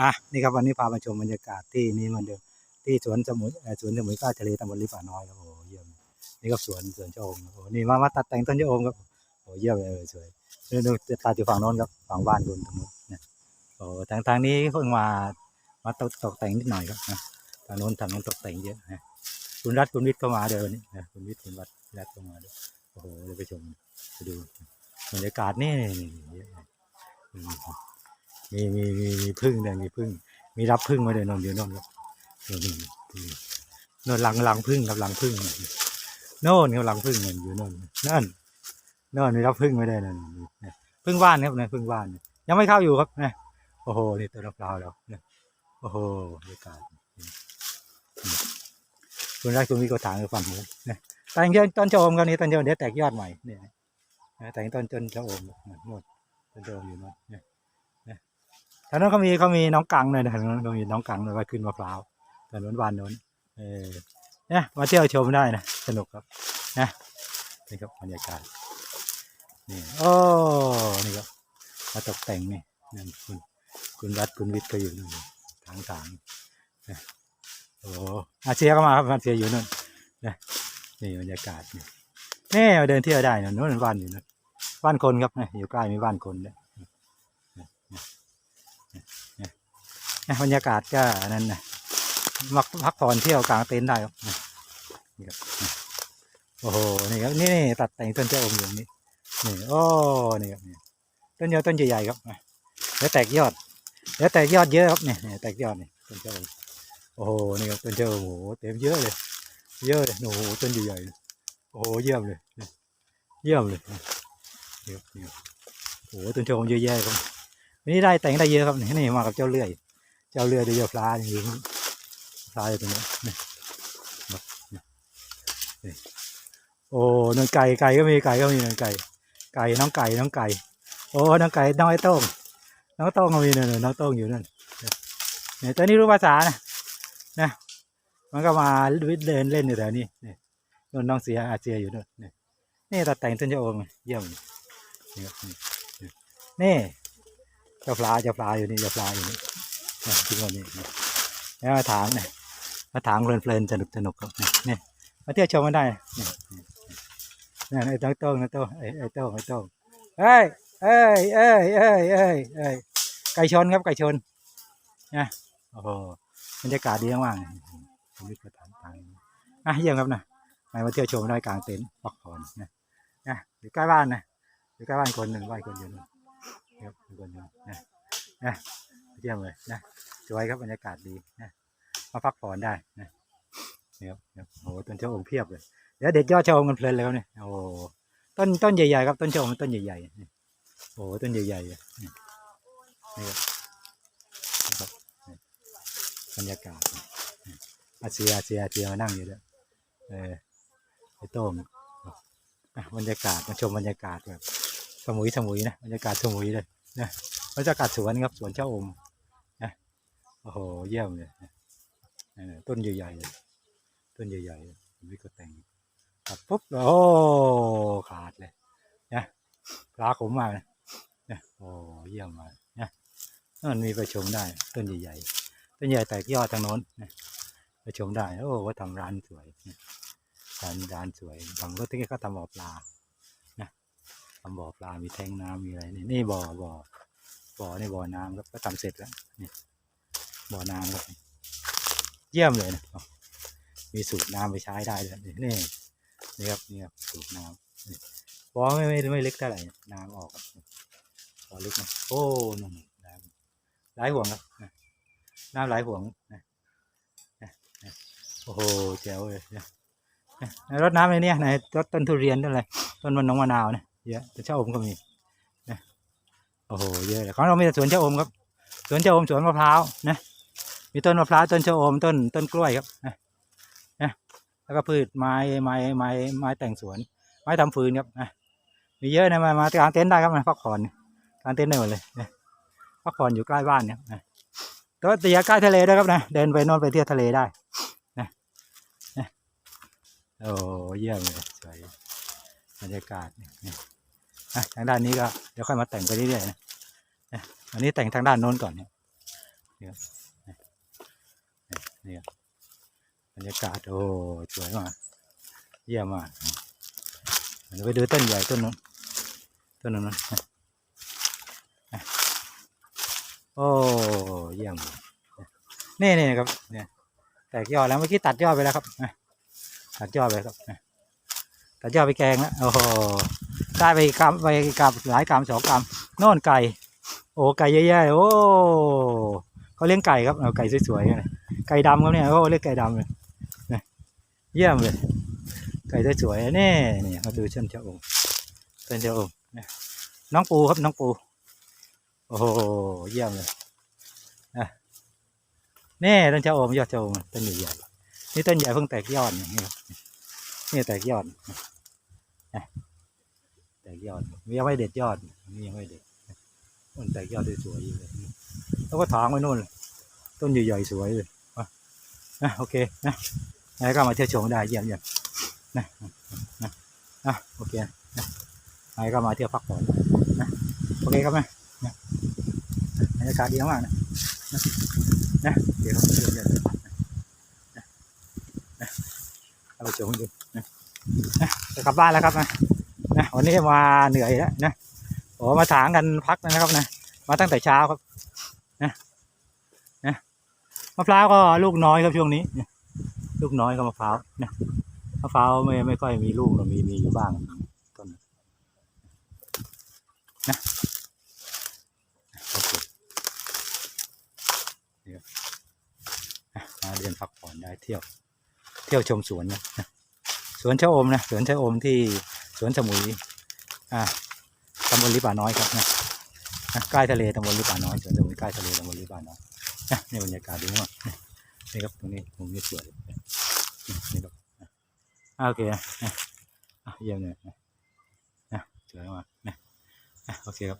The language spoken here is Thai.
อะนี่ครับวันนี้พามาชมบรรยากาศที่นี่มันเดิมที่สวนสมุยเอ่อสวนสมุยใต้ทะเลตำบลลิป่าน้อยครับโอ้เยี่ยมนี่ก็สวนสวนชะอมโอ้โหนี่มามาตัดแต่งต้นชะอมครับโอ้เยี่ยมเลยเออสวยเดี๋ยวดูตัดอยู่ฝั่งโน้นครับฝั่งบ้านคุณตรงนู้นนะโอ้ทางทางนี้เพิ่งมามาตกตกแต่งนิดหน่อยครับนะทางโน้นทางโน้นตกแต่งเยอะนะคุณรัฐคุณวิทย์ก็มาเดินนี่นะคุณวิทย์คุณรัฐรัฐก็มาด้วยโอ้โหเดี๋ยวไปชมไปดูบรรยากาศนี่นี่นี่เยอะเลย มีมีมีมีพึ่งเนี่ยมีพึ่ง มีรับพึ่งมาเลยนอนอยู่นอนครับนอนนี่นอนหลังหลังพึ่งกับหลังพึ่งโน่นครับหลังพึ่งเนี่ยอยู่น่นนั่นน่นมีรับพึ่งไม่ได้นั่นพึ่งบ้านครับนะพึ่งบ้านยังไม่เข้าอยู่ครับนะโอ้โหนี่ต้นมะพร้าวแล้วโอ้โหบรรยากาศคุณรักคุณมีกระถางอยู่ฝั่งนู้นนะแต่งต้นต้นชะอมกันนี้ต้นชะอมเดี๋ยวแตกยอดใหม่เนี่ยแต่งต้นต้นชะอมหมดต้นชะอมอยู่โน่นเนี่ย ทางนั้นเขามีเขามีน้องกังเลยนะทางนั้นเขามีน้องกังเลยไว้ขึ้นมะพร้าวถนนวานโน้นเออเนี่ยมาเที่ยวชมได้นะสนุกครับนะนี่ครับบรรยากาศนี่โอ้นี่ครับมาตกแต่งนี่นั่นคุณคุณรัฐคุณวิทย์ก็อยู่นู่นทางทางโอ้อาเซียก็มาครับอาเซียอยู่นู่นนะนี่บรรยากาศนี่นี่มาเดินเที่ยวได้นะโน้นบ้านอยู่นะบ้านคนครับนะอยู่ใกล้มีบ้านคนเลย นะ บรรยากาศก็อันนั้นนะมาพักผ่อนเที่ยวกลางเต็นท์ได้ครับนะนี่ครับโอ้โหนี่ครับนี่นี่ตัดแต่งต้นเจ้าอมอยู่นี่นี่โอ้นี่ครับนี่ต้นยอดต้นใหญ่ๆครับแล้วแตกยอด แล้วแตกยอดเยอะครับเนี่ยแตกยอดนี่ต้นเจ้าโอ้โหนี่ครับต้นเจ้าโอ้โหเต็มเยอะเลย เยอะเลยโอ้โหต้นใหญ่ๆเลยโอ้โหเยี่ยมเลยเยี่ยมเลยนี่ครับโอ้โหต้นเจ้าอมเยอะแยะครับวันนี้ได้แต่งได้เยอะครับนี่นี่มากับเจ้าเลื่อย เจ้าเรือเรือปลาอย่างนี้ปลาอยู่ตรงนี้นี่นี่โอ้น้องไก่ไก่ก็มีไก่ก็มีน้องไก่ ไก่น้องไก่น้องไก่ โอ้น้องไก่น้องไอ้โต้งน้องโต้งก็มีเนี่ยน้องโต้งอยู่นั่นเนี่ยตัวนี้รู้ภาษานะนะมันก็มาเดินเล่นอยู่แถวนี้เนี่นู่นน้องเสียอาเจียอยู่นู่นนี่นี่ตัดแต่งต้นเจ้าโอมเยี่ยมนี่นี่เจ้าปลาเจ้าปลาอยู่นี่เจ้าปลาอยู่นี่ ทุกคนนี่นะแล้วมาถางเนี่ยมาถางเพลินๆสนุกสนุกๆครับนี่นี่มาเที่ยวชมกันได้นี่นี่ไอ้โต้งโต้งไอ้โต้งไอ้ไอ้โต้งไอ้โต้งเอ้ยเอ้ยเอ้ยเอ้ยเอ้ยเอ้ยไก่ชนครับไก่ชนนะโอ้โหบรรยากาศดีมากๆชีวิตกระถางทางอะเยี่ยมครับนะมามาเที่ยวชมได้กลางเต็นท์พักผ่อนนะนะอยู่ใกล้บ้านนะอยู่ใกล้บ้านคนหนึ่งบ้านคนเดียวนะครับคนเดียวนะนะ เยี่ยมเลยนะสวยครับบรรยากาศดีนะมาพักผ่อนได้นะนี่ครับนี่ครับโอ้โหต้นชะอมเพียบเลยเดี๋ยวเด็ดยอดชะอมกันเพลินเลยครับเนี่ยโอ้โหต้นต้นใหญ่ๆครับต้นชะอมต้นใหญ่ๆโอ้โหต้นใหญ่ๆเลยนี่ครับบรรยากาศอาเซียอาเซียอาเซียมานั่งอยู่ด้วยเออไอ้โต้งอะบรรยากาศมาชมบรรยากาศแบบสมุยสมุยนะบรรยากาศสมุยเลยนะบรรยากาศสวนครับสวนเจ้าอม โอ้โหเยี่ยมเลยนะเออต้นใหญ่ๆเลยต้นใหญ่ๆเลยวิก็แต่งตัดปุ๊บโอ้ขาดเลยนะปลาขมมากนะนะโอ้เยี่ยมมากนะนั่นมีไปชมได้ต้นใหญ่ๆต้นใหญ่แตกยอดทางโน้นนะชมได้โอ้ว่าทำร้านสวยนะร้านร้านสวยบางก็ที่เขาทำบ่อปลานะทำบ่อปลามีแทงน้ำมีอะไรนี่นี่บ่อบ่อบ่อในบ่อน้ำครับก็ทำเสร็จแล้วนี่ บ่อน้ำครับเยี่ยมเลยนะมีสูบน้ำไปใช้ได้เลยนี่นี่นี่ครับนี่ครับสูบน้ำบ่อไม่ไม่ไม่เลึกเท่าไหร่น้ำออกบ่อลึกนะโอ้นั่นน้ำหลายห่วงครับน้ำหลายห่วงนะโอ้โหแจ๋วเลยนะนรดน้ำเลยเนี่ยไหนรดต้นทุเรียนต้นอะไรต้นมันน้องมะนาวเนี่ยเยอะแต่ชะอมก็มีโอ้โหเยอะเลยของเรามีแต่สวนชะอมครับสวนชะอมสวนมะพร้าวนะ มีต้นมะพร้าวต้นชะอมต้นต้นกล้วยครับนะแล้วก็พืชไม้ไม้ไม้ไม้แต่งสวน ไม้ทำฟืนครับนะมีเยอะนะมามากางเต็นท์ได้ครับมาพักผ่อนกางเต็นท์ได้หมดเลยนะพักผ่อนอยู่ใกล้บ้านเนี่ยนะตัวเตียใกล้ทะเลด้วยครับนะเดินไปน่นไปเที่ยวทะเลได้นะนะโอ้เยี่ยมเลยสวยบรรยากาศเนี่ยอะทางด้านนี้ก็เดี๋ยวค่อยมาแต่งไปเรื่อยๆนะนะอันนี้แต่งทางด้านโน้นก่อนเนี่ย นี่บนี่ครับรรยากาศโอ้สวยมากเยี่ยมมากเดี๋ยวไปดูต้นใหญ่ต้นนู้นต้นนู้นนโอ้เยี่ยมนี่นี่ครับเนี่ยแตกยอดแล้วเมื่อกี้ตัดยอดไปแล้วครับตัดยอดไปครับตัดยอดไปแกงแล้วโอ้โหได้ไปกำไปกำหลายกำสองกำโน่นไก่ โอ้ไก่เยอะแยะโอ้เขาเลี้ยงไก่ครับเอาไก่สวยๆเนี่ย ไก่ดำครับเนี่ยโอ้เรียกไก่ดำเลยนะเยี่ยมเลย ไก่ได้สวยๆนี่นี่มาดูต้นเจ้าองค์ต้นเจ้าองค์นะน้องปูครับน้องปู โอ้โหเยี่ยมเลยนะนี่ต้นเจ้าองค์ยอดเจ้าองค์ต้นใหญ่ๆนี่ต้นใหญ่เพิ่งแตกยอดนี่ครับนี่แตกยอดนะแตกยอดยังไม่เด็ดยอดนี่ยังไม่เด็ดมันแตกยอดได้สวยอยู่เลยแล้วก็ถางไว้นู่นเลยต้นใหญ่ๆสวยเลย นะโอเคนะแล้วก็มาเที่ยวชมได้เยี่ยมเยี่ยมนะนะนะโอเคนะแล้วก็มาเที่ยวพักผ่อนนะโอเคครับแม่นะบรรยากาศดีมากนะนะเดี๋ยวเราเที่ยวเยี่ยมนะนะนะเอาไปชมดูนะนะจะกลับบ้านแล้วครับนะนะวันนี้มาเหนื่อยแล้วนะโอ้มาถางกันพักนะครับนะมาตั้งแต่เช้าครับ มะพร้าวก็ลูกน้อยครับช่วงนี้ลูกน้อยก็มะพร้าวนะมะพร้าวไม่ไม่ค่อยมีลูกหรอมีมีอยู่บ้างต้นนะโอเคเดี๋ยวมาเดินพักผ่อนได้เที่ยว เที่ยวชมสวนนะสวนชะอมนะสวนชะอมที่สวนสมุยอ่าตำบลลิป่าน้อยครับนะนะใกล้ทะเลตำบลลิป่าน้อยสวนสมุยใกล้ทะเลตำบลลิป่าน้อย นะนี่บรรยากาศดีมากนี่ครับตรงนี้ตรงนี้สวยนี่ครับโอเคนะอะเยี่ยมเลยนะสวยมากนะนะโอเคครับ